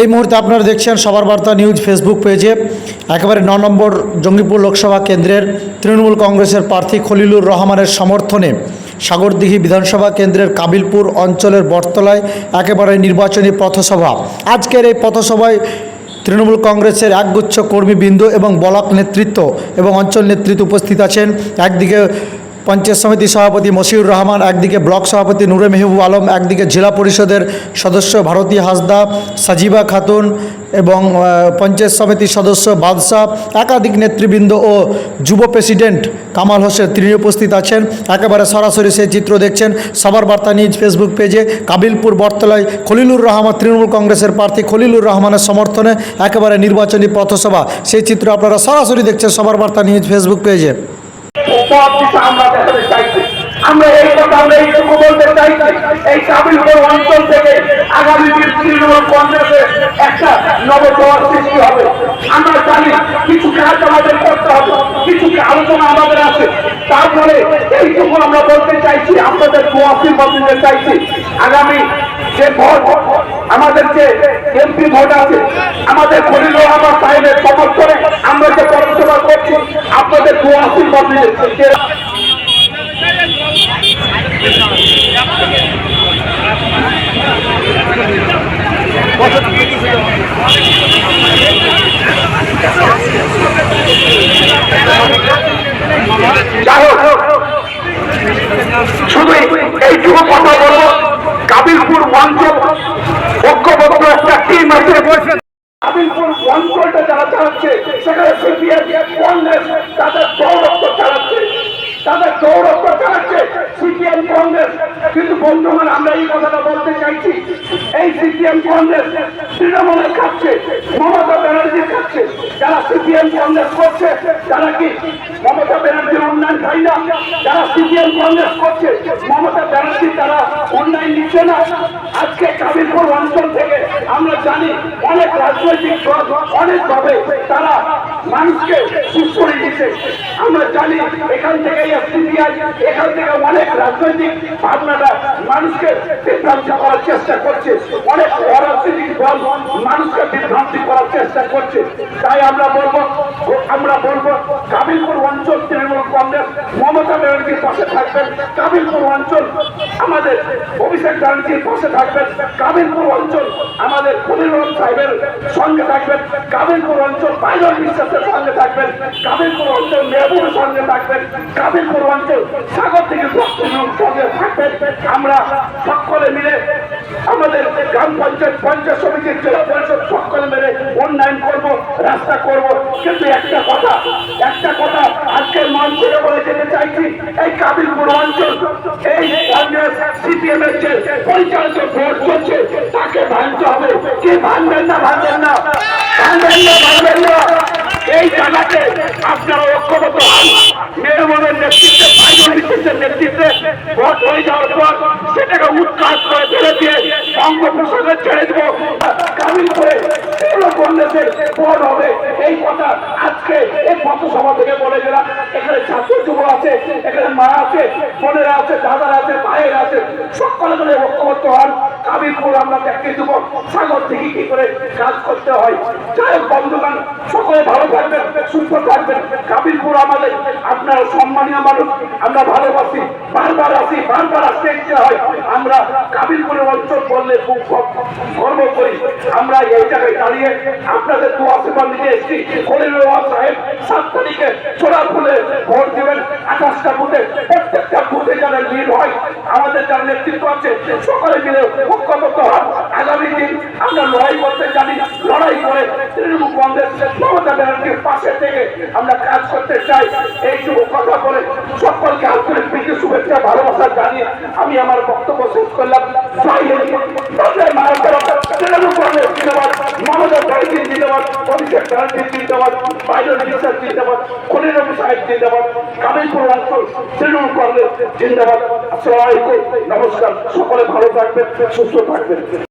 এই মুহূর্তে আপনারা দেখছেন সবার বার্তা নিউজ ফেসবুক পেজে। একেবারে ন নম্বর জঙ্গিপুর লোকসভা কেন্দ্রের তৃণমূল কংগ্রেসের প্রার্থী খলিলুর রহমানের সমর্থনে সাগরদিঘি বিধানসভা কেন্দ্রের কাবিলপুর অঞ্চলের বটতলায় একেবারে নির্বাচনী পথসভা। আজকের এই পথসভায় তৃণমূল কংগ্রেসের একগুচ্ছ কর্মীবৃন্দ এবং ব্লক নেতৃত্ব এবং অঞ্চল নেতৃত্ব উপস্থিত আছেন। একদিকে পঞ্চায়েত সমিতি সভাপতি মশিউর রহমান, একদিকে ব্লক সভাপতি নূরে মেহবুব আলম, একদিকে জেলা পরিষদের সদস্য ভারতী হাসদা, সাজিবা খাতুন এবং পঞ্চায়েত সমিতির সদস্য বাদশাহ, একাধিক নেতৃবৃন্দ ও যুব প্রেসিডেন্ট কামাল হোসেন তিনি উপস্থিত আছেন। একেবারে সরাসরি সেই চিত্র দেখছেন সবার বার্তা নিউজ ফেসবুক পেজে। কাবিলপুর বটতলায় খলিলুর রহমান, তৃণমূল কংগ্রেসের প্রার্থী খলিলুর রহমানের সমর্থনে একেবারে নির্বাচনী পথসভা। সেই চিত্র আপনারা সরাসরি দেখছেন সবার বার্তা নিউজ ফেসবুক পেজে। আমরা বলতে চাইছি আমরা আমাদের তারপরে এইটুকু আমরা বলতে চাইছি, আপনাদের চাইছি। আগামী যে ভোট, আমাদের যে এমপি ভোট আছে, আমাদের আমরা যে পরিষেবা করছি আপনাদের দু আশীর্বাদ দিতে যাই হোক শুধু এইটুকু কথা বলব কাবিলপুর অঞ্চল ঐক্যবদ্ধ একটা টিম আছে কাবিলপুর অঞ্চলটা যারা চালাচ্ছে, সেখানে কংগ্রেস। কিন্তু বন্ধুগণ, আমরা এই কথাটা বলতে চাইছি, এই সিপিএম কংগ্রেস তৃণমূলের খাচ্ছে, মমতা ব্যানার্জির খাচ্ছে। যারা সিপিএম কংগ্রেস করছে, তারা কি মমতা ব্যানার্জির উন্নয়ন চাই না? যারা সিপিএম কংগ্রেস করছে, মমতা ব্যানার্জি তারা উন্নয়ন নিচ্ছে না? আজকে কাবিলপুর অঞ্চল থেকে আমরা জানি অনেক রাজনৈতিক দল অনেকভাবে তারা মানুষকে চুপ করে দিচ্ছে আমরা জানি এখান থেকে সিপিআই এখান থেকে অনেক রাজনৈতিক ভাবনাটা মানুষকে বিভ্রান্তি করার চেষ্টা করছে। অনেক অরাজনৈতিক দল মানুষকে বিভ্রান্তি করার চেষ্টা করছে। তাই আমরা বলব আমরা বলব, কাবিলপুর অঞ্চল তৃণমূল কংগ্রেস, মমতা ব্যানার্জির পাশে থাকবেন, কাবিলপুর অঞ্চল আমাদের অভিষেক ব্যানার্জির পাশে থাকবেন, কাবিলপুর অঞ্চল আমাদের খলিল সাহেবের সঙ্গে থাকবেন। কাবিলপুর অঞ্চল বাইরের বিশ্বাসের থাকবেন কাবিলপুর অঞ্চল মেহবুবের সঙ্গে থাকবেন। কাবিলপুর অঞ্চল সাগর থেকে সঙ্গে থাকবেন। আমরা সকলে মিলে আমাদের গ্রাম পঞ্চায়েত পঞ্চায়েত সমিতির জেলা পরিষদ সকলে মিলে উন্নয়ন করব, রাস্তা করব। কিন্তু একটা কথা একটা কথা আজকের মঞ্চে বলে যেতে চাইছি, এই কাবিলপুর অঞ্চল, এই কংগ্রেস সিপিএম এর যে পরিচালিত ভোট চলছে, তাকে ভাঙতে হবে। কে ভাঙবেন না ভাঙবেন না। ভাঙবেন না ভাঙবেন না। এই জায়গাতে আপনারা ঐক্যবদ্ধ হন। মেহমনের নেতৃত্বে ভাইজন নেতৃত্বের নেতৃত্বে ভোট হয়ে যাওয়ার পর সেটাকে উৎখাত করে ফেলে দিয়ে বঙ্গোপসাগরে ছেড়ে দেবো। কাবিল করে এগুলো কংগ্রেসের ভোট হবে, এই কথা আজকে এই পথসভা থেকে বলে গেলাম এখানে ছাত্র যুব আছে, এখানে মা আছে, বোনেরা আছে, দাদারা আছে, ভাইয়েরা আছে, সকলে মিলে ঐক্যবদ্ধ হন। কাবিলপুর আমরা দেখতে দেবো। সাগর থেকে কি করে কাজ করতে হয়? যাই হোক, বন্ধুগণ, সকলে ভালো থাকবেন, সুস্থ থাকবেন। কাবিলপুর আমাদের আপনার সম্মানীয় মানুষ, আমরা ভালোবাসি। বারবার আসি, বারবার আসতে ইচ্ছে হয়। আমরা কাবিলপুরের অঞ্চল বললে খুব গর্ব করি। আমরা এই জায়গায় দাঁড়িয়ে আপনাদের দু আশীর্বাদ নিতে এসেছি। খলিল সাহেব সাত তারিখে চোরা ফুলে ভোট দেবেন, আঠাশটা বুথে। প্রত্যেকটা ভিড় হয়। আমাদের যার নেতৃত্ব আছে, সকলে মিলে ঐক্যবদ্ধ হন আগামী দিন আমরা লড়াই করতে জানি, লড়াই করে তৃণমূল কংগ্রেস মমতা ব্যানার্জির পাশে থেকে আমরা কাজ করতে চাই। এইটুকু কথা বলে সকলকে আন্তরিক প্রীতি, শুভেচ্ছা, ভালোবাসা জানিয়ে আমি আমার বক্তব্য শেষ করলাম। অঞ্চল নমস্কার, সকলে ভালো থাকবেন, সুস্থ থাকবেন।